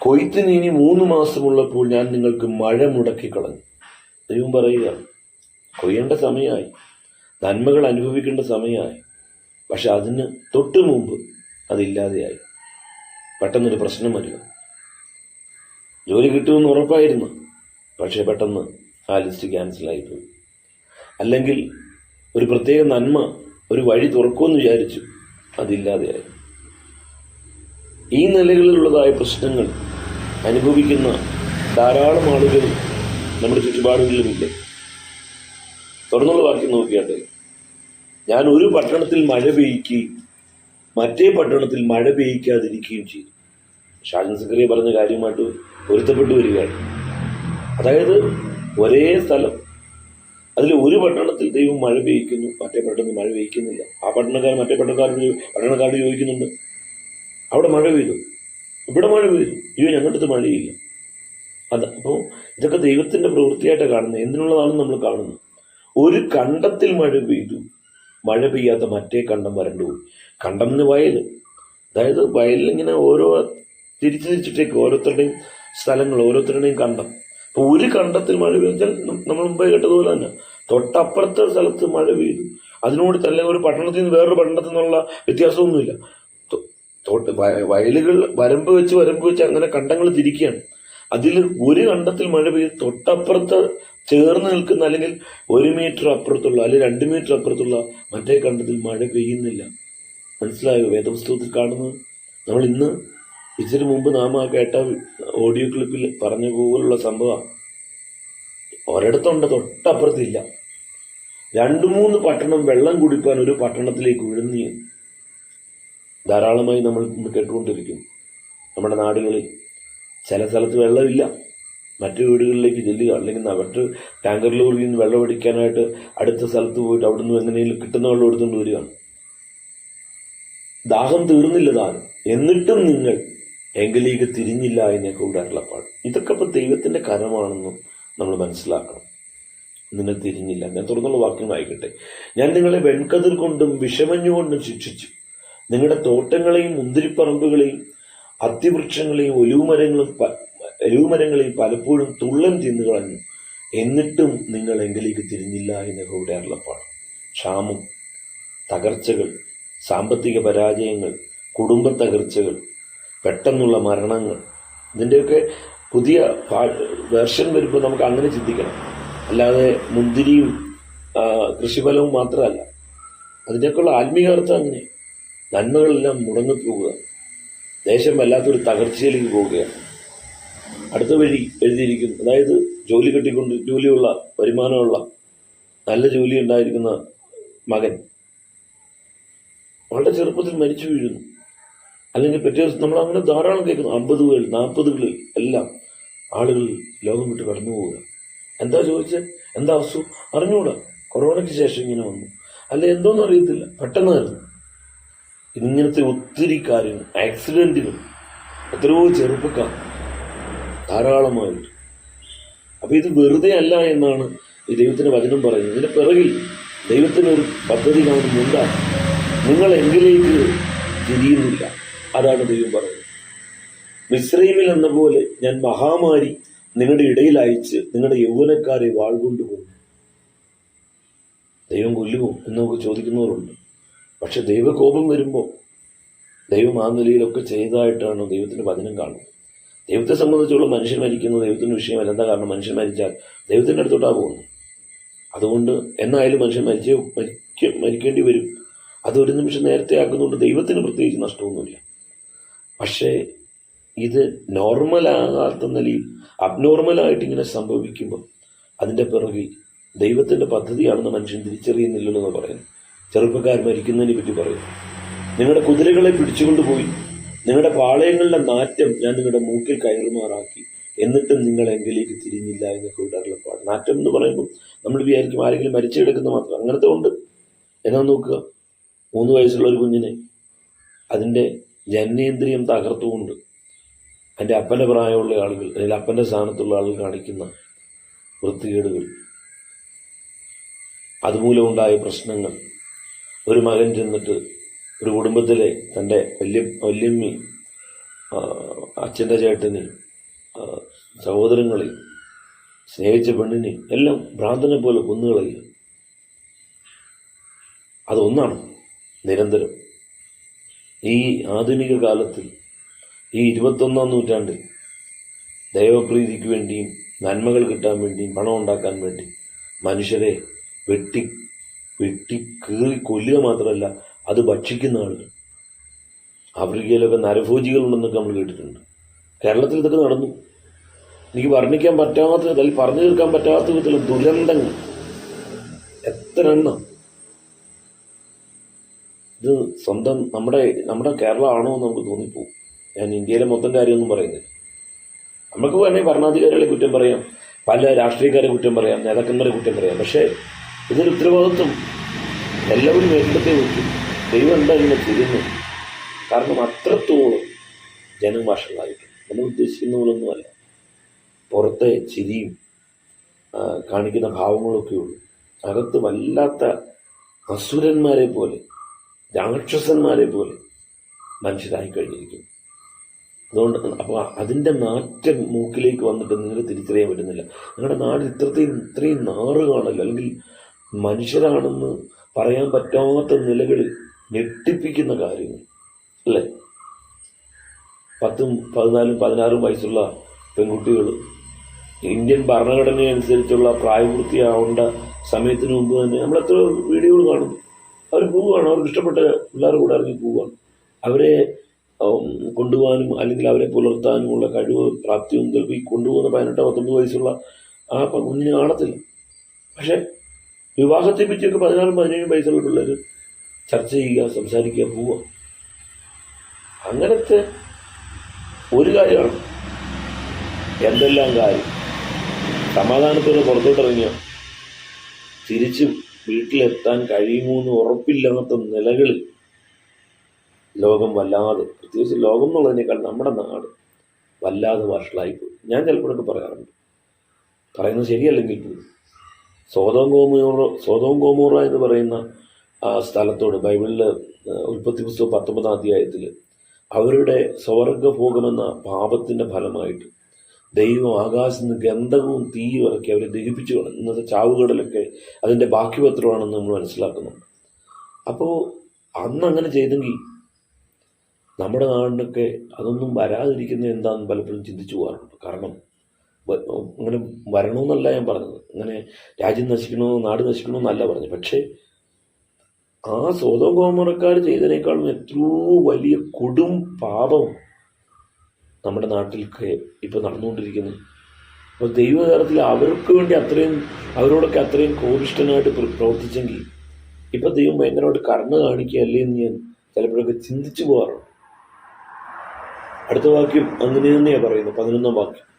കൊയ്ത്തിന് ഇനി മൂന്ന് മാസമുള്ളപ്പോൾ ഞാൻ നിങ്ങൾക്ക് മഴ മുടക്കി കളഞ്ഞു ദൈവം പറയുക കൊയ്യേണ്ട സമയമായി. നന്മകൾ അനുഭവിക്കേണ്ട സമയമായി. പക്ഷെ അതിന് തൊട്ടു മുമ്പ് അതില്ലാതെയായി. പെട്ടെന്നൊരു പ്രശ്നം വരിക. ജോലി കിട്ടുമെന്ന് ഉറപ്പായിരുന്നു. പക്ഷേ പെട്ടെന്ന് ആ ലിസ്റ്റ് ക്യാൻസലായി പോയി അല്ലെങ്കിൽ ഒരു പ്രത്യേക നന്മ ഒരു വഴി തുറക്കുമെന്ന് വിചാരിച്ചു അതില്ലാതെയായി. ഈ നിലകളിലുള്ളതായ പ്രശ്നങ്ങൾ അനുഭവിക്കുന്ന ധാരാളം ആളുകൾ നമ്മുടെ ചുറ്റുപാടുകളിലുമില്ലേ തുടർന്നുള്ള വാക്യം നോക്കിയാട്ടെ. ഞാൻ ഒരു പട്ടണത്തിൽ മഴ പെയ്യ്ക്കുകയും മറ്റേ പട്ടണത്തിൽ മഴ പെയ്യിക്കാതിരിക്കുകയും ചെയ്തു. ഷാജൻ സക്കറിയ പറഞ്ഞ കാര്യമായിട്ട് പൊരുത്തപ്പെട്ടു വരികയാണ്. അതായത് ഒരേ സ്ഥലം. അതിൽ ഒരു പട്ടണത്തിൽ ദൈവം മഴ പെയ്യിക്കുന്നു മറ്റേ പട്ടണത്തിൽ മഴ പെയ്യിക്കുന്നില്ല. ആ പട്ടണക്കാർ മറ്റേ പട്ടണക്കാരോട് പട്ടണക്കാരോട് ചോദിക്കുന്നുണ്ട്. അവിടെ മഴ പെയ്തു. ഇവിടെ മഴ പെയ്തു. അയ്യോ ഞങ്ങളുടെ അടുത്ത് മഴയില്ല. അത്. അപ്പോൾ ഇതൊക്കെ ദൈവത്തിന്റെ പ്രവൃത്തിയായിട്ട് കാണുന്നത്. എന്തിനുള്ളതാണെന്ന് നമ്മൾ കാണുന്നു. ഒരു കണ്ടത്തിൽ മഴ പെയ്തു. മഴ പെയ്യാത്ത മറ്റേ കണ്ടം വരണ്ടു. കണ്ടം എന്ന് വയൽ. അതായത് വയലിൽ ഇങ്ങനെ ഓരോ തിരിച്ചു തിരിച്ചിട്ടേക്ക് ഓരോരുത്തരുടെയും സ്ഥലങ്ങൾ ഓരോരുത്തരുടെയും കണ്ടം. അപ്പോൾ ഒരു കണ്ടത്തിൽ മഴ പെയ്താൽ നമ്മൾ മുമ്പേ കേട്ടതുപോലെ തന്നെ തൊട്ടപ്പുറത്തെ സ്ഥലത്ത് മഴ പെയ്തു. അതിനോട് തന്നെ ഒരു പട്ടണത്തിൽ നിന്ന് വേറൊരു പട്ടണത്തിൽ നിന്നുള്ള വ്യത്യാസമൊന്നുമില്ല. വയലുകൾ വരമ്പ് വെച്ച് വരമ്പ് വെച്ച് അങ്ങനെ കണ്ടങ്ങൾ തിരിക്കുകയാണ്. അതിൽ ഒരു കണ്ടത്തിൽ മഴ പെയ്ത് തൊട്ടപ്പുറത്ത് ചേർന്ന് നിൽക്കുന്ന അല്ലെങ്കിൽ ഒരു മീറ്റർ അപ്പുറത്തുള്ള അല്ലെങ്കിൽ രണ്ട് മീറ്റർ അപ്പുറത്തുള്ള മറ്റേ കണ്ടത്തിൽ മഴ പെയ്യുന്നില്ല. മനസ്സിലായോ? വേദപുസ്തകത്തിൽ കാണുന്നത് നമ്മൾ ഇന്ന് ഇച്ചിരി മുമ്പ് നാം ആ കേട്ട ഓഡിയോ ക്ലിപ്പിൽ പറഞ്ഞ പോലുള്ള സംഭവം ഒരിടത്തുണ്ട് തൊട്ടപ്പുറത്തില്ല. രണ്ടു മൂന്ന് പട്ടണം വെള്ളം കുടിപ്പാൻ ഒരു പട്ടണത്തിലേക്ക് ഉഴുന്നിയും ധാരാളമായി നമ്മൾ കേട്ടുകൊണ്ടിരിക്കും. നമ്മുടെ നാടുകളിൽ ചില സ്ഥലത്ത് വെള്ളമില്ല. മറ്റു വീടുകളിലേക്ക് ചെല്ലുക അല്ലെങ്കിൽ മറ്റ് ടാങ്കറിൽ ലോറിയിൽ നിന്ന് വെള്ളം അടിക്കാനായിട്ട് അടുത്ത സ്ഥലത്ത് പോയിട്ട് അവിടെ നിന്ന് എങ്ങനെയെങ്കിലും കിട്ടുന്ന വെള്ളം എടുത്തുകൊണ്ട് വരികയാണ് ദാഹം തീർന്നില്ല താനും എന്നിട്ടും നിങ്ങൾ എങ്കിലേക്ക് തിരിഞ്ഞില്ല എന്നൊക്കെ ഇവിടെ അരുളപ്പാട് ഇതൊക്കെ ഇപ്പം ദൈവത്തിന്റെ കരമാണെന്നും നമ്മൾ മനസ്സിലാക്കണം. നിങ്ങൾ തിരിഞ്ഞില്ല. ഞാൻ തുറന്നുള്ള വാക്യം വായിക്കട്ടെ. ഞാൻ നിങ്ങളെ വെൺകതിർ കൊണ്ടും വിഷമഞ്ഞുകൊണ്ടും ശിക്ഷിച്ചു. നിങ്ങളുടെ തോട്ടങ്ങളെയും മുന്തിരിപ്പറമ്പുകളെയും അത്തിവൃക്ഷങ്ങളെയും ഒലിവുമരങ്ങളും ഒലിവുമരങ്ങളിൽ പലപ്പോഴും തുള്ളൻ തിന്നു കളഞ്ഞു. എന്നിട്ടും നിങ്ങൾ എങ്കിലേക്ക് തിരിഞ്ഞില്ല എന്ന ഇവിടെ അരുളപ്പാട്. ക്ഷാമം തകർച്ചകൾ സാമ്പത്തിക പരാജയങ്ങൾ കുടുംബ തകർച്ചകൾ പെട്ടെന്നുള്ള മരണങ്ങൾ ഇതിന്റെയൊക്കെ പുതിയ വേർഷൻ വരുമ്പോൾ നമുക്ക് അങ്ങനെ ചിന്തിക്കണം. അല്ലാതെ മുന്തിരിയും കൃഷിഫലവും മാത്രമല്ല. അതിനൊക്കെയുള്ള ആത്മീയ അർത്ഥം അങ്ങനെ. നന്മകളെല്ലാം മുടങ്ങിപ്പോവുക ദേശം വല്ലാത്തൊരു തകർച്ചയിലേക്ക് പോവുകയാണ്. അടുത്ത വഴി എഴുതിയിരിക്കുന്നു അതായത് ജോലി കിട്ടിക്കൊണ്ട് ജോലിയുള്ള വരുമാനമുള്ള നല്ല ജോലി ഉണ്ടായിരിക്കുന്ന മകൻ. വളരെ ചെറുപ്പത്തിൽ മരിച്ചു വീഴുന്നു. അല്ലെങ്കിൽ പിറ്റേ ദിവസം നമ്മൾ അങ്ങനെ ധാരാളം കേൾക്കുന്നു. അമ്പതുകളിൽ നാൽപ്പതുകളിൽ എല്ലാം ആളുകൾ ലോകം വിട്ട് കടന്നു പോവുക. എന്താ ചോദിച്ചത് എന്താ അസുഖം അറിഞ്ഞുകൂടാ. കൊറോണയ്ക്ക് ശേഷം ഇങ്ങനെ വന്നു. അല്ല എന്തോന്നും അറിയത്തില്ല പെട്ടെന്നായിരുന്നു. ഇങ്ങനത്തെ ഒത്തിരി കാര്യങ്ങൾ ആക്സിഡന്റുകൾ എത്രയോ ചെറുപ്പക്കാർ ധാരാളമായിട്ട് അപ്പൊ ഇത് വെറുതെ അല്ല എന്നാണ് ഈ ദൈവത്തിന്റെ വചനം പറയുന്നത്. ഇതിന്റെ പിറകിൽ ദൈവത്തിനൊരു പദ്ധതി കാണുന്നുണ്ട് നിങ്ങൾ എങ്കിലേക്ക് തിരിയുന്നില്ല. അതാണ് ദൈവം പറയുന്നത്. മിശ്രൈമിൽ എന്ന പോലെ ഞാൻ മഹാമാരി നിങ്ങളുടെ ഇടയിൽ അയച്ച് നിങ്ങളുടെ യൗവനക്കാരെ വാൾ കൊണ്ടുപോകും ദൈവം കൊല്ലുമോ എന്നൊക്കെ ചോദിക്കുന്നവരുണ്ട്. പക്ഷെ ദൈവകോപം വരുമ്പോൾ ദൈവം ആ നിലയിലൊക്കെ ചെയ്തതായിട്ടാണ് ദൈവത്തിന്റെ വചനം കാണുന്നത്. ദൈവത്തെ സംബന്ധിച്ചുള്ള മനുഷ്യൻ മരിക്കുന്നത് ദൈവത്തിന്റെ വിഷയമല്ല എന്താ കാരണം? മനുഷ്യൻ മരിച്ചാൽ ദൈവത്തിന്റെ അടുത്തോട്ടാണ് പോകുന്നത്. അതുകൊണ്ട് എന്നായാലും മനുഷ്യൻ മരിച്ചേ മരിക്ക മരിക്കേണ്ടി വരും. അതൊരു നിമിഷം നേരത്തെ ആക്കുന്നതുകൊണ്ട് ദൈവത്തിന് പ്രത്യേകിച്ച് നഷ്ടമൊന്നുമില്ല. പക്ഷേ ഇത് നോർമലാകാത്ത നിലയിൽ അബ്നോർമലായിട്ട് ഇങ്ങനെ സംഭവിക്കുമ്പോൾ അതിന്റെ പിറകിൽ ദൈവത്തിന്റെ പദ്ധതിയാണെന്ന് മനുഷ്യൻ തിരിച്ചറിയുന്നില്ലല്ലോ എന്ന് പറയുന്നു. ചെറുപ്പക്കാർ മരിക്കുന്നതിനെ പറ്റി പറയുന്നു നിങ്ങളുടെ കുതിരകളെ പിടിച്ചുകൊണ്ട് പോയി. നിങ്ങളുടെ പാളയങ്ങളുടെ നാറ്റം ഞാൻ നിങ്ങളുടെ മൂക്കിൽ കയറുമാറാക്കി. എന്നിട്ടും നിങ്ങൾ എങ്കിലേക്ക് തിരിഞ്ഞില്ല എന്നൊക്കെ ഒരു അരുളപ്പാട് നാറ്റം എന്ന് പറയുമ്പോൾ നമ്മൾ വിചാരിക്കും ആരെങ്കിലും മരിച്ചു കിടക്കുന്ന മാത്രം. അങ്ങനത്തെ ഉണ്ട്. എന്നാ നോക്കുക. മൂന്ന് വയസ്സുള്ള ഒരു കുഞ്ഞിനെ അതിന്റെ ജനനേന്ദ്രിയം തകർത്തുകൊണ്ട് അതിന്റെ അപ്പന്റെ പ്രായമുള്ള ആളുകൾ അല്ലെങ്കിൽ അപ്പന്റെ സ്ഥാനത്തുള്ള ആളുകൾ കാണിക്കുന്ന വൃത്തികേടുകൾ. അതുമൂലമുണ്ടായ പ്രശ്നങ്ങൾ. ഒരു മകൻ ചെന്നിട്ട് ഒരു കുടുംബത്തിലെ തന്റെ വല്യ വല്യമ്മി അച്ഛന്റെ ചേട്ടനെയും സഹോദരങ്ങളെയും സ്നേഹിച്ച പെണ്ണിനെയും എല്ലാം ഭ്രാന്തനെ പോലെ കൊന്നുകളയുക അതൊന്നാണ് നിരന്തരം. ഈ ആധുനിക കാലത്തിൽ ഈ ഇരുപത്തൊന്നാം നൂറ്റാണ്ടിൽ ദൈവപ്രീതിക്ക് വേണ്ടിയും നന്മകൾ കിട്ടാൻ വേണ്ടിയും പണം ഉണ്ടാക്കാൻ വേണ്ടി മനുഷ്യരെ വെട്ടി വെട്ടി കീറി കൊല്ലുക മാത്രമല്ല അത് ഭക്ഷിക്കുന്ന ആളുകൾ. ആഫ്രിക്കയിലൊക്കെ നരഭോജികളുണ്ടെന്നൊക്കെ നമ്മൾ കേട്ടിട്ടുണ്ട്. കേരളത്തിൽ ഇതൊക്കെ നടന്നു. എനിക്ക് വർണിക്കാൻ പറ്റാത്ത വിധത്തിൽ പറഞ്ഞു തീർക്കാൻ പറ്റാത്ത വിധത്തിലുള്ള ദുരന്തങ്ങൾ. എത്ര എണ്ണം. ഇത് സ്വന്തം നമ്മുടെ നമ്മുടെ കേരളമാണോ എന്ന് നമുക്ക് തോന്നിപ്പോവും ഞാൻ ഇന്ത്യയിലെ മൊത്തം കാര്യമൊന്നും പറയുന്നില്ല. നമുക്ക് വേണമെങ്കിൽ ഭരണാധികാരികളെ കുറ്റം പറയാം പല രാഷ്ട്രീയക്കാരെ കുറ്റം പറയാം നേതാക്കന്മാരെ കുറ്റം പറയാം. പക്ഷേ ഇതൊരു ഉത്തരവാദിത്വം. എല്ലാവരും വേണ്ടത്തെ വെക്കും ദൈവം എന്താ ഇങ്ങനെ തിരുന്നു കാരണം അത്രത്തോളം ജനം വഷളായിട്ട് നമ്മൾ ഉദ്ദേശിക്കുന്ന പുറത്തെ ചിരിയും കാണിക്കുന്ന ഭാവങ്ങളൊക്കെ ഉള്ളൂ. അകത്ത് വല്ലാത്ത അസുരന്മാരെ പോലെ രാക്ഷസന്മാരെ പോലെ മനുഷ്യരായി കഴിഞ്ഞിരിക്കുന്നു. അതുകൊണ്ട് അപ്പോൾ അതിന്റെ നാറ്റം മൂക്കിലേക്ക് വന്നിട്ട് നിങ്ങൾ തിരിച്ചറിയാൻ പറ്റുന്നില്ല. നിങ്ങളുടെ നാട് ഇത്രയും ഇത്രയും നാറുകാണല്ലോ. അല്ലെങ്കിൽ മനുഷ്യരാണെന്ന് പറയാൻ പറ്റാത്ത നിലകളിൽ ഞെട്ടിപ്പിക്കുന്ന കാര്യങ്ങൾ അല്ലേ? പത്തും പതിനാലും പതിനാറും വയസ്സുള്ള പെൺകുട്ടികൾ ഇന്ത്യൻ ഭരണഘടന അനുസരിച്ചുള്ള പ്രായപൂർത്തിയാവേണ്ട സമയത്തിന് മുമ്പ് തന്നെ നമ്മൾ എത്ര വീഡിയോകൾ കാണും. അവർ പോവുകയാണ്. അവർക്ക് ഇഷ്ടപ്പെട്ട പിള്ളേർ കൂടെ ഇറങ്ങി പോവുകയാണ്. അവരെ കൊണ്ടുപോകാനും അല്ലെങ്കിൽ അവരെ പുലർത്താനുമുള്ള കഴിവ് പ്രാപ്തിയും ചിലപ്പോൾ ഈ കൊണ്ടുപോകുന്ന പതിനെട്ടോ പത്തൊമ്പത് വയസ്സുള്ള ആ കുഞ്ഞിനെ കാണത്തില്ല. പക്ഷെ വിവാഹത്തെ പറ്റിയൊക്കെ പതിനാറും പതിനേഴും വയസ്സുള്ള പിള്ളേർ ചർച്ച ചെയ്യുക സംസാരിക്കുക പോവുക. അങ്ങനത്തെ ഒരു കാര്യമാണ്. എന്തെല്ലാം കാര്യം? സമാധാനത്തോടെ പുറത്തോട്ടിറങ്ങിയ തിരിച്ച് വീട്ടിലെത്താൻ കഴിയുമോ എന്ന് ഉറപ്പില്ലാത്ത നിലകളിൽ ലോകം വല്ലാതെ പ്രത്യേകിച്ച് ലോകം എന്നുള്ളതിനേക്കാൾ നമ്മുടെ നാട് വല്ലാതെ വഷളായിപ്പോയി. ഞാൻ ചിലപ്പോഴൊക്കെ പറയാറുണ്ട്. പറയുന്നത് ശരിയല്ലെങ്കിൽ പോലും സോതോം ഗോമോറ സോതോം ഗോമൂറ എന്ന് പറയുന്ന ആ സ്ഥലത്തോട് ബൈബിളിൽ ഉൽപ്പത്തി പുസ്തകം പത്തൊമ്പതാം അധ്യായത്തിൽ അവരുടെ സ്വർഗഭോഗമെന്ന പാപത്തിന്റെ ഫലമായിട്ട് ദൈവം ആകാശത്ത് നിന്ന് ഗന്ധകവും തീയും ഇറക്കി അവരെ ദഹിപ്പിച്ചു ഇന്നത്തെ ചാവുകടലൊക്കെ അതിന്റെ ബാക്കി പത്രമാണെന്ന് നമ്മൾ മനസ്സിലാക്കുന്നുണ്ട്. അപ്പോൾ അന്ന് അങ്ങനെ ചെയ്തെങ്കിൽ നമ്മുടെ നാടിനൊക്കെ അതൊന്നും വരാതിരിക്കുന്നത് എന്താണെന്ന് പലപ്പോഴും ചിന്തിച്ചു പോകാറുണ്ട്. കാരണം അങ്ങനെ വരണമെന്നല്ല ഞാൻ പറഞ്ഞത്. അങ്ങനെ രാജ്യം നശിക്കണോ നാട് നശിക്കണോ എന്നല്ല പറഞ്ഞത്. പക്ഷേ ആ സ്വതം കോമറക്കാർ ചെയ്തതിനേക്കാളും എത്രയോ വലിയ കൊടും പാപം നമ്മുടെ നാട്ടിലൊക്കെ ഇപ്പോൾ നടന്നുകൊണ്ടിരിക്കുന്നു. അപ്പോൾ ദൈവതലത്തിൽ അവർക്ക് വേണ്ടി അത്രയും അവരോടൊക്കെ അത്രയും കോപിഷ്ടനായിട്ട് പ്ര- പ്രവർത്തിച്ചെങ്കിൽ ഇപ്പം ദൈവം ഭയങ്കരമായിട്ട് കരുണ കാണിക്കുകയല്ലേ എന്ന് ഞാൻ ചിലപ്പോഴൊക്കെ ചിന്തിച്ചു പോകാറുണ്ട്. അടുത്ത വാക്യം അങ്ങനെ തന്നെയാണ് പറയുന്നത് പതിനൊന്നാം വാക്യം.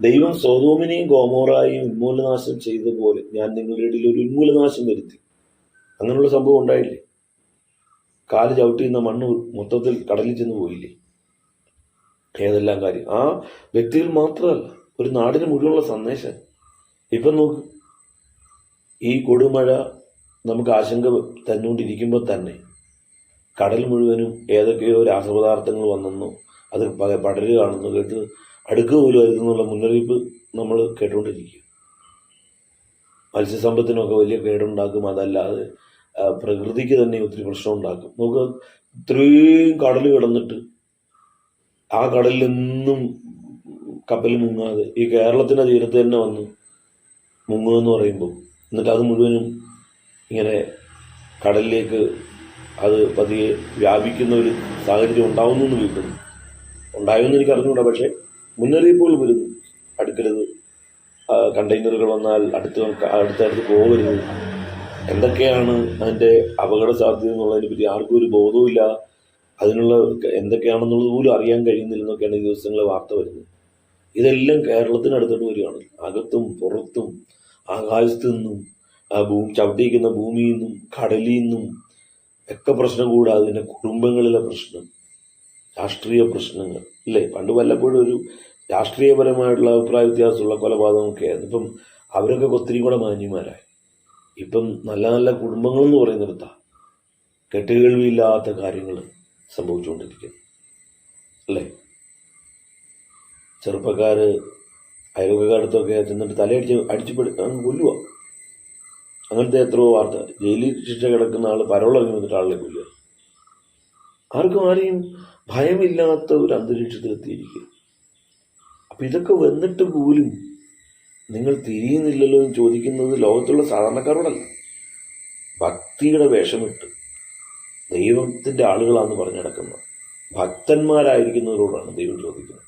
ദൈവം സോതോമിനെയും ഗോമോറായും ഉന്മൂലനാശം ചെയ്തതുപോലെ ഞാൻ നിങ്ങളുടെ ഇടയിൽ ഒരു ഉന്മൂലനാശം വരുത്തി. അങ്ങനെയുള്ള സംഭവം ഉണ്ടായില്ലേ? കാൽ ചവിട്ടിയുന്ന മണ്ണ് മൊത്തത്തിൽ കടലിൽ ചെന്ന് പോയില്ലേ? ഏതെല്ലാം കാര്യം? ആ വ്യക്തികൾ മാത്രമല്ല ഒരു നാടിന് മുഴുവനുള്ള സന്ദേശം. ഇപ്പം നോക്ക് ഈ കൊടുമഴ നമുക്ക് ആശങ്ക തന്നുകൊണ്ടിരിക്കുമ്പോൾ തന്നെ കടൽ മുഴുവനും ഏതൊക്കെയോ രാസപദാർത്ഥങ്ങൾ വന്നെന്നോ അത് പടരുകയാണെന്നോ കേട്ട് അടുക്കുക പോലും അരുതെന്നുള്ള മുന്നറിയിപ്പ് നമ്മൾ കേട്ടുകൊണ്ടിരിക്കുക. മത്സ്യസമ്പത്തിനൊക്കെ വലിയ കേടുണ്ടാക്കും അതല്ലാതെ പ്രകൃതിക്ക് തന്നെ ഒത്തിരി പ്രശ്നം ഉണ്ടാക്കും നമുക്ക് ഇത്രയും കടൽ കിടന്നിട്ട് ആ കടലിൽ നിന്നും കപ്പൽ മുങ്ങാതെ ഈ കേരളത്തിന്റെ തീരത്ത് തന്നെ വന്ന് മുങ്ങുക എന്ന് പറയുമ്പോൾ എന്നിട്ട് അത് മുഴുവനും ഇങ്ങനെ കടലിലേക്ക് അത് പതിയെ വ്യാപിക്കുന്ന ഒരു സാഹചര്യം ഉണ്ടാവുന്നു എന്ന് കേൾക്കുന്നു ഉണ്ടായെന്ന് എനിക്ക് അറിഞ്ഞുകൂടാ പക്ഷേ മുന്നറിയിപ്പുകൾ വരുന്നു അടുക്കരുത്. കണ്ടെയ്നറുകൾ വന്നാൽ അടുത്ത് അടുത്തടുത്ത് പോകരുത്. എന്തൊക്കെയാണ് അതിന്റെ അപകട സാധ്യത എന്നുള്ളതിനെ പറ്റി ആർക്കും ഒരു ബോധവുമില്ല അതിനുള്ള എന്തൊക്കെയാണെന്നുള്ളത് പോലും അറിയാൻ കഴിയുന്നില്ലെന്നൊക്കെയാണ് ഈ ദിവസങ്ങളെ വാർത്ത വരുന്നത്. ഇതെല്ലാം കേരളത്തിനടുത്തോട്ട് വരികയാണ്. അകത്തും പുറത്തും ആകാശത്തു നിന്നും ഭൂമി ചവിട്ടിയിരിക്കുന്ന ഭൂമിയിൽ നിന്നും കടലിൽ നിന്നും ഒക്കെ പ്രശ്നം കൂടാതെ കുടുംബങ്ങളിലെ പ്രശ്നം രാഷ്ട്രീയ പ്രശ്നങ്ങൾ ഇല്ലേ? പണ്ട് വല്ലപ്പോഴും ഒരു രാഷ്ട്രീയപരമായിട്ടുള്ള അഭിപ്രായ വ്യത്യാസമുള്ള കൊലപാതകമൊക്കെ ആയിരുന്നു ഇപ്പം അവരൊക്കെ ഒത്തിരി കൂടെ മാന്യന്മാരായി. ഇപ്പം നല്ല നല്ല കുടുംബങ്ങളെന്ന് പറയുന്നിടത്താ കെട്ടുകേൾവിയില്ലാത്ത കാര്യങ്ങൾ സംഭവിച്ചുകൊണ്ടിരിക്കുന്നു. അല്ലേ? ചെറുപ്പക്കാർ അയൽവക്കടുത്തൊക്കെ ചെന്നിട്ട് തലയടിച്ച് അടിച്ചു പെടി അങ്ങ് കൊല്ലുക അങ്ങനത്തെ എത്രയോ വാർത്ത. ജയിലിൽ ശിക്ഷ കിടക്കുന്ന ആൾ പരോളിറങ്ങി വന്നിട്ട് ആളെ കൊല്ലുക ആർക്കും ആരെയും ഭയമില്ലാത്ത ഒരു അന്തരീക്ഷത്തിലെത്തിയിരിക്കുക അപ്പം ഇതൊക്കെ വന്നിട്ട് പോലും നിങ്ങൾ തിരിയുന്നില്ലല്ലോ എന്ന് ചോദിക്കുന്നത് ലോകത്തുള്ള സാധാരണക്കാരോടല്ല. ഭക്തിയുടെ വേഷമിട്ട് ദൈവത്തിന്റെ ആളുകളാണെന്ന് പറഞ്ഞു നടക്കുന്നത്. ഭക്തന്മാരായിരിക്കുന്നവരോടാണ് ദൈവം ചോദിക്കുന്നത്.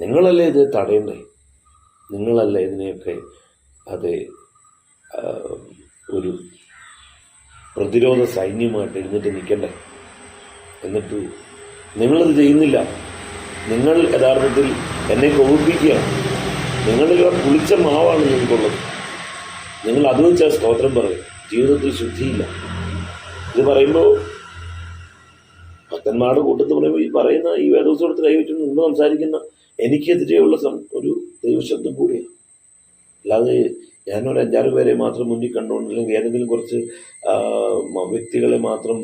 നിങ്ങളല്ലേ ഇത് തടയണ്ടേ നിങ്ങളല്ലേ ഇതിനെയൊക്കെ അത് ഒരു പ്രതിരോധ സൈന്യമായിട്ട് എഴുന്നേറ്റ് നിൽക്കണ്ടേ? എന്നിട്ട് നിങ്ങളത് ചെയ്യുന്നില്ല. നിങ്ങൾ യഥാർത്ഥത്തിൽ എന്നെ കോപിപ്പിക്കുകയാണ്. നിങ്ങളിലുള്ള കുളിച്ച മാവാണ് നിങ്ങൾക്കുള്ളത്. നിങ്ങൾ അത് വെച്ചാൽ സ്തോത്രം പറയും. ജീവിതത്തിൽ ശുദ്ധിയില്ല. ഇത് പറയുമ്പോൾ ഭക്തന്മാരുടെ കൂട്ടത്തിൽ പറയുമ്പോൾ ഈ പറയുന്ന ഈ വേദോത്സവത്തിൽ കൈവച്ചു മുമ്പ് സംസാരിക്കുന്ന എനിക്കെതിരെയുള്ള ഒരു ദൈവശബ്ദം കൂടിയാണ്. അല്ലാതെ ഞാനൊരു അഞ്ചാറ് പേരെ മാത്രം മുന്നിൽ കണ്ടുകൊണ്ട് അല്ലെങ്കിൽ ഏതെങ്കിലും കുറച്ച് വ്യക്തികളെ മാത്രം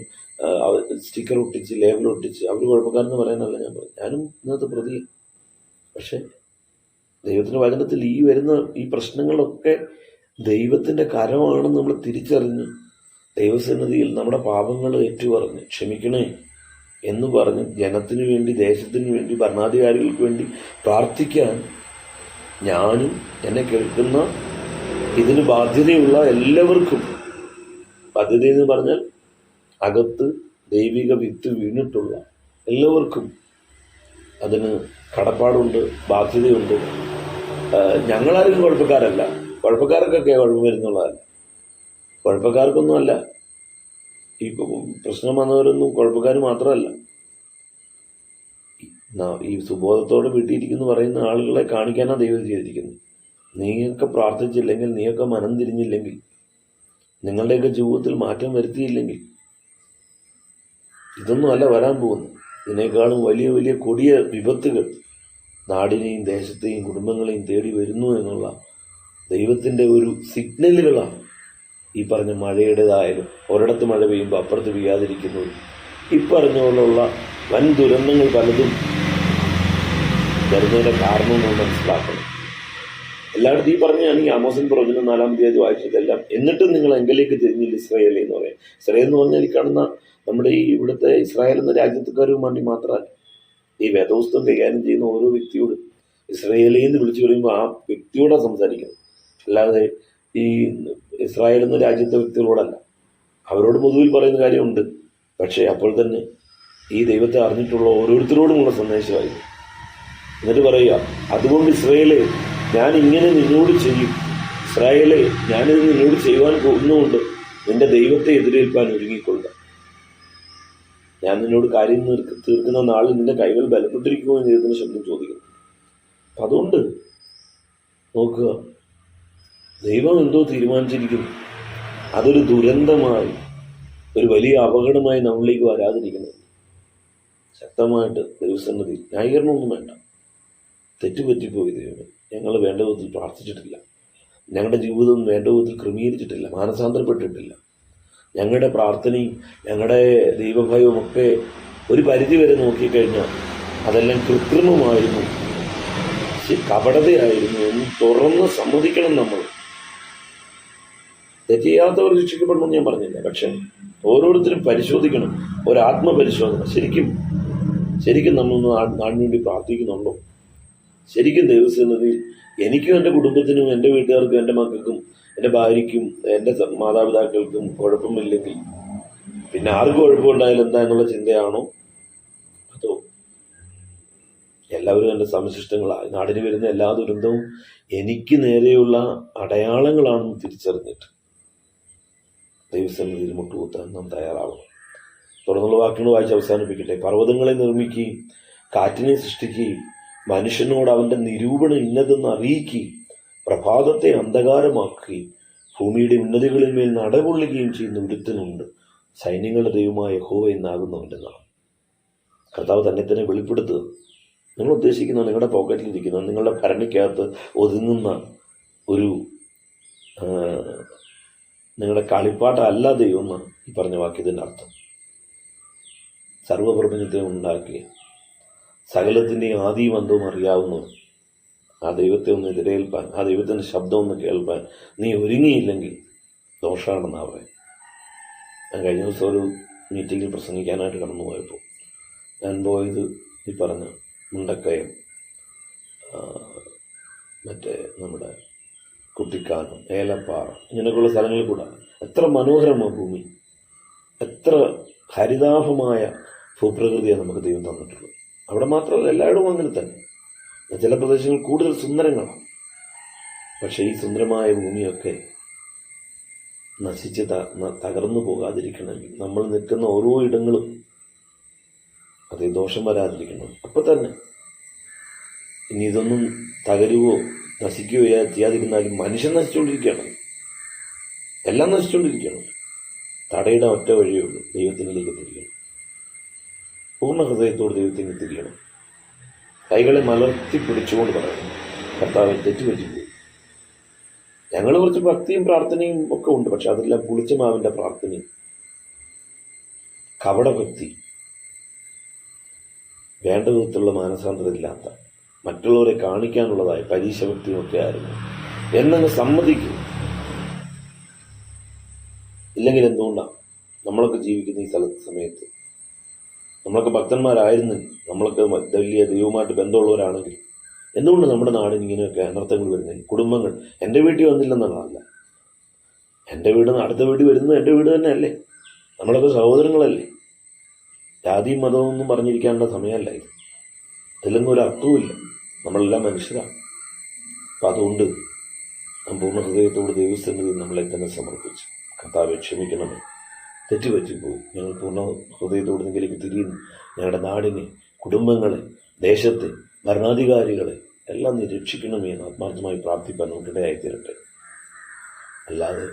സ്റ്റിക്കർ ഒട്ടിച്ച് ലേബൽ ഒട്ടിച്ച് അവർ കുഴപ്പക്കാരെന്ന് പറയാനല്ല ഞാൻ പറഞ്ഞു ഞാനും ഇന്നത്തെ പ്രതി. പക്ഷേ ദൈവത്തിന്റെ വചനത്തിൽ ഈ വരുന്ന ഈ പ്രശ്നങ്ങളൊക്കെ ദൈവത്തിന്റെ കരമാണെന്ന് നമ്മൾ തിരിച്ചറിഞ്ഞ് ദൈവസന്നിധിയിൽ നമ്മുടെ പാപങ്ങൾ ഏറ്റുപറഞ്ഞ് ക്ഷമിക്കണേ എന്ന് പറഞ്ഞ് ജനത്തിനു വേണ്ടി ദേശത്തിന് വേണ്ടി ഭരണാധികാരികൾക്ക് വേണ്ടി പ്രാർത്ഥിക്കാൻ ഞാനും എന്നെ കേൾക്കുന്ന ഇതിന് ബാധ്യതയുള്ള എല്ലാവർക്കും ബാധ്യത എന്ന് പറഞ്ഞാൽ അകത്ത് ദൈവിക വിത്ത് വീണിട്ടുള്ള എല്ലാവർക്കും അതിന് കടപ്പാടുണ്ട് ബാധ്യതയുണ്ട്. ഞങ്ങളാരും കുഴപ്പക്കാരല്ല. കുഴപ്പക്കാർക്കൊക്കെ കുഴപ്പം വരുന്നുള്ളതല്ല കുഴപ്പക്കാർക്കൊന്നുമല്ല. ഈ പ്രശ്നം വന്നവരൊന്നും കുഴപ്പക്കാർ മാത്രമല്ല. ഈ സുബോധത്തോടെ വീട്ടിയിരിക്കുന്നു പറയുന്ന ആളുകളെ കാണിക്കാനാണ് ദൈവം ചെയ്തിരിക്കുന്നത്. നീയൊക്കെ പ്രാർത്ഥിച്ചില്ലെങ്കിൽ നീയൊക്കെ മനം തിരിഞ്ഞില്ലെങ്കിൽ നിങ്ങളുടെയൊക്കെ ജീവിതത്തിൽ മാറ്റം വരുത്തിയില്ലെങ്കിൽ ഇതൊന്നും അല്ല വരാൻ പോകുന്നത്. ഇതിനേക്കാളും വലിയ വലിയ കൊടിയ വിപത്തുകൾ നാടിനെയും ദേശത്തെയും കുടുംബങ്ങളെയും തേടി വരുന്നു എന്നുള്ള ദൈവത്തിന്റെ ഒരു സിഗ്നലുകളാണ് ഈ പറഞ്ഞ മഴയുടേതായാലും ഒരിടത്ത് മഴ പെയ്യുമ്പോൾ അപ്പുറത്ത് പെയ്യാതിരിക്കുന്നു ഇപ്പറഞ്ഞ പറഞ്ഞ പോലുള്ള വൻ ദുരന്തങ്ങൾ പലതും വരുന്നതിന്റെ കാരണം നമ്മൾ മനസ്സിലാക്കണം. എല്ലായിടത്തും ഈ പറഞ്ഞാണ് ഈ ആമോസൻ പ്രവചനം നാലാം തീയതി വായിച്ചതെല്ലാം. എന്നിട്ടും നിങ്ങൾ എങ്കിലേക്ക് തിരിഞ്ഞില്ല ഇസ്രായേൽ എന്ന് പറയാം ഇസ്രായേൽ എന്ന് പറഞ്ഞാൽ ഈ കാണുന്ന നമ്മുടെ ഈ ഇവിടുത്തെ ഇസ്രായേൽ എന്ന രാജ്യത്തുകാരും വേണ്ടി മാത്രമല്ല ഈ വേദപുസ്തകം കൈകാര്യം ചെയ്യുന്ന ഓരോ വ്യക്തിയോട് ഇസ്രായേലി എന്ന് വിളിച്ചു പറയുമ്പോൾ ആ വ്യക്തിയോടാണ് സംസാരിക്കുന്നത്. അല്ലാതെ ഈ ഇസ്രായേൽ എന്ന രാജ്യത്തെ വ്യക്തികളോടല്ല. അവരോട് പൊതുവിൽ പറയുന്ന കാര്യമുണ്ട്. പക്ഷേ അപ്പോൾ തന്നെ ഈ ദൈവത്തെ അറിഞ്ഞിട്ടുള്ള ഓരോരുത്തരോടുമുള്ള സന്ദേശമായി എന്നിട്ട് പറയുക അതുകൊണ്ട് ഇസ്രായേലെ ഞാൻ ഇങ്ങനെ നിന്നോട് ചെയ്യും. ഇസ്രായേലെ ഞാനിത് നിന്നോട് ചെയ്യുവാൻ പോകുന്നുകൊണ്ട് നിന്റെ ദൈവത്തെ എതിരേൽപ്പാൻ ഒരുങ്ങിക്കൊള്ളുക. ഞാൻ നിന്നോട് കാര്യം തീർക്ക് തീർക്കുന്ന നാളിൽ നിന്റെ കൈകൾ ബലപ്പെട്ടിരിക്കുമോ എന്ന് ദൈവത്തിന് ശബ്ദം ചോദിക്കുന്നു. അപ്പം അതുകൊണ്ട് നോക്കുക ദൈവം എന്തോ തീരുമാനിച്ചിരിക്കുന്നു. അതൊരു ദുരന്തമായി ഒരു വലിയ അപകടമായി നമ്മളിലേക്ക് വരാതിരിക്കുന്നത്. ശക്തമായിട്ട് ദൈവസന്നതി ന്യായീകരണമൊന്നും വേണ്ട. തെറ്റുപറ്റിപ്പോയി ദൈവമേ. ഞങ്ങൾ വേണ്ട വിധത്തിൽ പ്രാർത്ഥിച്ചിട്ടില്ല. ഞങ്ങളുടെ ജീവിതം വേണ്ട വിധത്തിൽ ക്രമീകരിച്ചിട്ടില്ല മാനസാന്തരപ്പെട്ടിട്ടില്ല. ഞങ്ങളുടെ പ്രാർത്ഥനയും ഞങ്ങളുടെ ദൈവഭയവും ഒക്കെ ഒരു പരിധി വരെ നോക്കിക്കഴിഞ്ഞാൽ അതെല്ലാം കൃത്രിമമായിരുന്നു. കപടതയായിരുന്നു എന്ന് തുറന്ന് സമ്മതിക്കണം നമ്മൾ. തെറ്റിയാത്തവർ രക്ഷിക്കപ്പെടണമെന്ന് ഞാൻ പറഞ്ഞില്ല. പക്ഷെ ഓരോരുത്തരും പരിശോധിക്കണം. ഒരു ആത്മപരിശോധന ശരിക്കും ശരിക്കും നമ്മളൊന്ന് നാടിനു വേണ്ടി പ്രാർത്ഥിക്കുന്നുണ്ടോ? ശരിക്കും ദൈവസന്നിധിയിൽ എനിക്കും എന്റെ കുടുംബത്തിനും എന്റെ വീട്ടുകാർക്കും എന്റെ മക്കൾക്കും എന്റെ ഭാര്യയ്ക്കും എന്റെ മാതാപിതാക്കൾക്കും കുഴപ്പമില്ലെങ്കിൽ പിന്നെ ആർക്ക് കുഴപ്പമുണ്ടായാലും എന്താ എന്നുള്ള ചിന്തയാണോ? അതോ എല്ലാവരും എന്റെ സമശിഷ്ടങ്ങളായി നാടിന് വരുന്ന എല്ലാ ദുരന്തവും എനിക്ക് നേരെയുള്ള അടയാളങ്ങളാണെന്ന് തിരിച്ചറിഞ്ഞിട്ട് ദൈവസന്നിധിയിൽ മുട്ടുകുത്താൻ നാം തയ്യാറാവണം. തുടർന്നുള്ള വാക്കുകൾ വായിച്ച് അവസാനിപ്പിക്കട്ടെ. പർവതങ്ങളെ നിർമ്മിക്കുകയും കാറ്റിനെ സൃഷ്ടിക്കുകയും മനുഷ്യനോട് അവന്റെ നിരൂപണം ഇന്നതെന്ന് അറിയിക്കുകയും പ്രഭാതത്തെ അന്ധകാരമാക്കുകയും ഭൂമിയുടെ ഉന്നതികളിൽ മേൽ നടകൊള്ളുകയും ചെയ്യുന്ന ഒരുത്തനുണ്ട്. സൈന്യങ്ങളുടെ ദൈവമായ ഹോ എന്നാകുന്നവന്റെ നാം കർത്താവ് തന്നെ തന്നെ വെളിപ്പെടുത്തുക. നിങ്ങൾ ഉദ്ദേശിക്കുന്ന നിങ്ങളുടെ പോക്കറ്റിലിരിക്കുന്ന നിങ്ങളുടെ ഭരണിക്കകത്ത് ഒതുങ്ങുന്ന ഒരു നിങ്ങളുടെ കളിപ്പാട്ടല്ല ദൈവം എന്നാണ് ഈ പറഞ്ഞ വാക്യത്തിന്റെ അർത്ഥം. സർവപ്രപഞ്ചത്തെ ഉണ്ടാക്കിയ സകലത്തിന്റെയും ആദിയും അന്തവും അറിയാവുന്നവൻ ആ ദൈവത്തെ ഒന്ന് എതിരേൽപ്പാൻ ആ ദൈവത്തിന്റെ ശബ്ദം ഒന്ന് കേൾപ്പാൻ നീ ഒരുങ്ങിയില്ലെങ്കിൽ ദോഷമാണെന്നാ പറയാം ഞാൻ കഴിഞ്ഞ ദിവസം ഒരു മീറ്റിങ്ങിൽ പ്രസംഗിക്കാനായിട്ട് കടന്നു പോയപ്പോൾ ഞാൻ പോയത് ഈ പറഞ്ഞ മുണ്ടക്കയം മറ്റേ നമ്മുടെ കുട്ടിക്കാനം ഏലപ്പാറ ഇങ്ങനെയൊക്കെയുള്ള സ്ഥലങ്ങളിൽ കൂടെ. എത്ര മനോഹരമാണ് ഭൂമി. എത്ര ഹരിതാഭമായ ഭൂപ്രകൃതിയാണ് നമുക്ക് ദൈവം തന്നിട്ടുള്ളത്. അവിടെ മാത്രമല്ല എല്ലായിടവും അങ്ങനെ തന്നെ. ചില പ്രദേശങ്ങൾ കൂടുതൽ സുന്ദരങ്ങളാണ്. പക്ഷേ ഈ സുന്ദരമായ ഭൂമിയൊക്കെ നശിച്ച് തകർന്നു പോകാതിരിക്കണമെങ്കിൽ നമ്മൾ നിൽക്കുന്ന ഓരോ ഇടങ്ങളും അത് ദോഷം വരാതിരിക്കണം. അപ്പം തന്നെ ഇനി ഇതൊന്നും തകരുവോ നശിക്കുകയോ ചെയ്യാ- ചെയ്യാതിരുന്നാലും മനുഷ്യൻ നശിച്ചുകൊണ്ടിരിക്കുകയാണ്. എല്ലാം നശിച്ചുകൊണ്ടിരിക്കുകയാണ്. തടയിടാൻ ഒറ്റ വഴിയേ ഉള്ളൂ. ദൈവത്തിനിലേക്ക് പൂർണ ഹൃദയത്തോട് ദൈവത്തിന് തിരിയണം. കൈകളെ മലർത്തി പിടിച്ചുകൊണ്ട് പറയണം. കർത്താവ് തെറ്റുപറ്റിപ്പോയി. ഞങ്ങൾ കുറച്ച് ഭക്തിയും പ്രാർത്ഥനയും ഒക്കെ ഉണ്ട് പക്ഷെ അതെല്ലാം പുളിച്ചമാവിന്റെ പ്രാർത്ഥനയും. കപടഭക്തി. വേണ്ട വിധത്തിലുള്ള മാനസാന്തരമില്ലാത്ത മറ്റുള്ളവരെ കാണിക്കാനുള്ളതായ പരീക്ഷ ഭക്തിയൊക്കെ ആയിരുന്നു. എന്നങ്ങ് സമ്മതിക്കും. ഇല്ലെങ്കിൽ എന്തുകൊണ്ടാണ് നമ്മളൊക്കെ ജീവിക്കുന്ന ഈ സ്ഥലത്ത് സമയത്ത് നമ്മളൊക്കെ ഭക്തന്മാരായിരുന്നു. നമ്മളൊക്കെ വലിയ ദൈവമായിട്ട് ബന്ധമുള്ളവരാണെങ്കിൽ എന്തുകൊണ്ട് നമ്മുടെ നാടിന് ഇങ്ങനെയൊക്കെ അനർത്ഥങ്ങൾ വരുന്നത്? കുടുംബങ്ങൾ എന്റെ വീട്ടിൽ വന്നില്ലെന്നുള്ളതല്ല. എന്റെ വീട് അടുത്ത വീട്ടിൽ വരുന്നത് എന്റെ വീട് തന്നെയല്ലേ. നമ്മളൊക്കെ സഹോദരങ്ങളല്ലേ. ജാതിയും മതവും ഒന്നും പറഞ്ഞിരിക്കാനുള്ള സമയമല്ല ഇത്. ഇതിലൊന്നും ഒരു അർത്ഥവുമില്ല. നമ്മളെല്ലാം മനുഷ്യരാണ്. അപ്പം അതുകൊണ്ട് പൂർണ ഹൃദയത്തോട് ദൈവസ്ഥനിധി നമ്മളെ തന്നെ സമർപ്പിച്ചു കർത്താവെ ക്ഷമിക്കണമേ. തെറ്റുപറ്റിപ്പോയി. ഞങ്ങൾ പൂർണ ഹൃദയത്തോട് നിങ്ങളിലേക്ക് തിരിയുന്നു. ഞങ്ങളുടെ നാടിനെ കുടുംബങ്ങളെ ദേശത്തെ ഭരണാധികാരികളെ എല്ലാം നീ രക്ഷിക്കണമേ എന്ന് ആത്മാർത്ഥമായി പ്രാർത്ഥിക്കാൻ നമുക്കിടയായി തീരട്ടെ അല്ലാതെ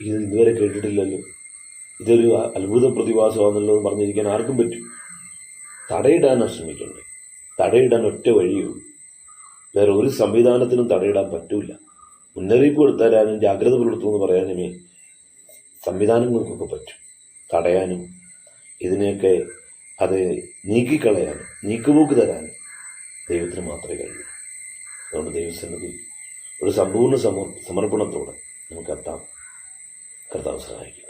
ഇത് ഇതുവരെ കേട്ടിട്ടില്ലല്ലോ. ഇതൊരു അത്ഭുത പ്രതിഭാസമാണെന്നുള്ളത് പറഞ്ഞിരിക്കാൻ ആർക്കും പറ്റും. തടയിടാനാണ് ശ്രമിക്കണ്ടേ തടയിടാൻ ഒറ്റ വഴിയുള്ളൂ വേറെ ഒരു സംവിധാനത്തിനും തടയിടാൻ പറ്റൂല. മുന്നറിയിപ്പ് കൊടുത്താലും ജാഗ്രത പുലർത്തുമെന്ന് പറയാനുമേ. സംവിധാനങ്ങൾക്കൊക്കെ പറ്റും. തടയാനും ഇതിനെയൊക്കെ അത് നീക്കിക്കളയാനും നീക്കുപോക്ക് തരാനും ദൈവത്തിന് മാത്രമേ കഴിയൂ. അതുകൊണ്ട് ദൈവസന്നിധി ഒരു സമ്പൂർണ സമർ സമർപ്പണത്തോടെ നമുക്ക് എത്താം. കർത്താവ് സഹായിക്കും.